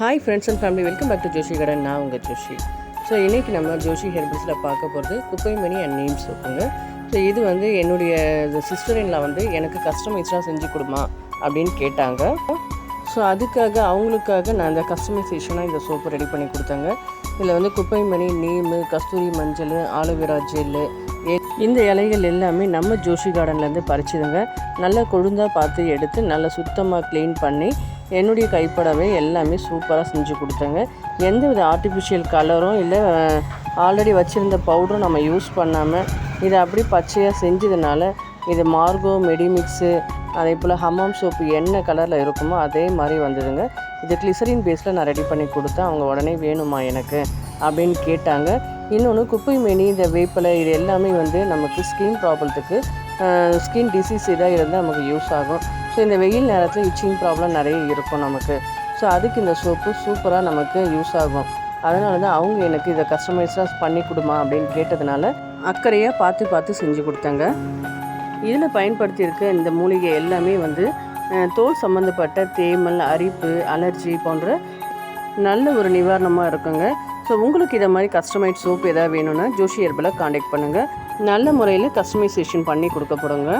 Hi friends and family welcome back to Joshi கடன் நான் உங்கள் ஜோஷி. ஸோ இன்றைக்கி நம்ம ஜோஷி ஹெர்பல்ஸில் பார்க்க போகிறது குப்பைமணி அண்ட் நேம்ஸ் இருக்குங்க. ஸோ இது வந்து என்னுடைய சிஸ்டரின்ல வந்து எனக்கு கஸ்டமைஸ்டாக செஞ்சு கொடுமா அப்படின்னு கேட்டாங்க. ஸோ அதுக்காக அவங்களுக்காக நான் அந்த கஸ்டமைசேஷனாக இந்த சோப்பு ரெடி பண்ணி கொடுத்தேங்க. இதில் வந்து குப்பைமணி நீமு கஸ்தூரி மஞ்சள் ஆலோவேரா ஜெல்லு இந்த இலைகள் எல்லாமே நம்ம ஜோஷி கார்டன்லேருந்து பறிச்சுதுங்க. நல்லா கொழுந்தாக பார்த்து எடுத்து நல்லா சுத்தமாக க்ளீன் பண்ணி என்னுடைய கைப்படவே எல்லாமே சூப்பராக செஞ்சு கொடுத்தாங்க. எந்த வித ஆர்டிஃபிஷியல் கலரும் இல்லை ஆல்ரெடி வச்சுருந்த பவுடரும் நம்ம யூஸ் பண்ணாமல் இதை அப்படி பச்சையாக செஞ்சதுனால இது மார்கோ மெடிமிக்ஸு அதே போல் ஹமாம் சோப்பு என்ன கலரில் இருக்குமோ அதே மாதிரி வந்ததுங்க. இது கிளிசரின் பேஸில் நான் ரெடி பண்ணி கொடுத்தேன். அவங்க உடனே வேணுமா எனக்கு அப்படின்னு கேட்டாங்க. இன்னொன்று குப்பை மேனி இந்த வேப்பிலை இது எல்லாமே வந்து நமக்கு ஸ்கின் ப்ராப்ளத்துக்கு ஸ்கின் டிசீஸ் இதாக இருந்தால் நமக்கு யூஸ் ஆகும். ஸோ இந்த வெயில் நேரத்தில் இச்சிங் ப்ராப்ளம் நிறைய இருக்கும் நமக்கு. ஸோ அதுக்கு இந்த சோப்பு சூப்பராக நமக்கு யூஸ் ஆகும். அதனால தான் அவங்க எனக்கு இதை கஸ்டமைஸாக பண்ணி கொடுமா அப்படின்னு கேட்டதுனால அக்கறையாக பார்த்து பார்த்து செஞ்சு கொடுத்தாங்க. இதில் பயன்படுத்தியிருக்க இந்த மூலிகை எல்லாமே வந்து தோல் சம்மந்தப்பட்ட தேமல் அரிப்பு அலர்ஜி போன்ற நல்ல ஒரு நிவாரணமாக இருக்குங்க. ஸோ உங்களுக்கு இதை மாதிரி கஸ்டமைட் சோப் எதாவது வேணும்னா ஜோஷி ஹெர்பலை காண்டாக்ட் பண்ணுங்கள் நல்ல முறையில் கஸ்டமைசேஷன் பண்ணி கொடுக்கப்படுங்க.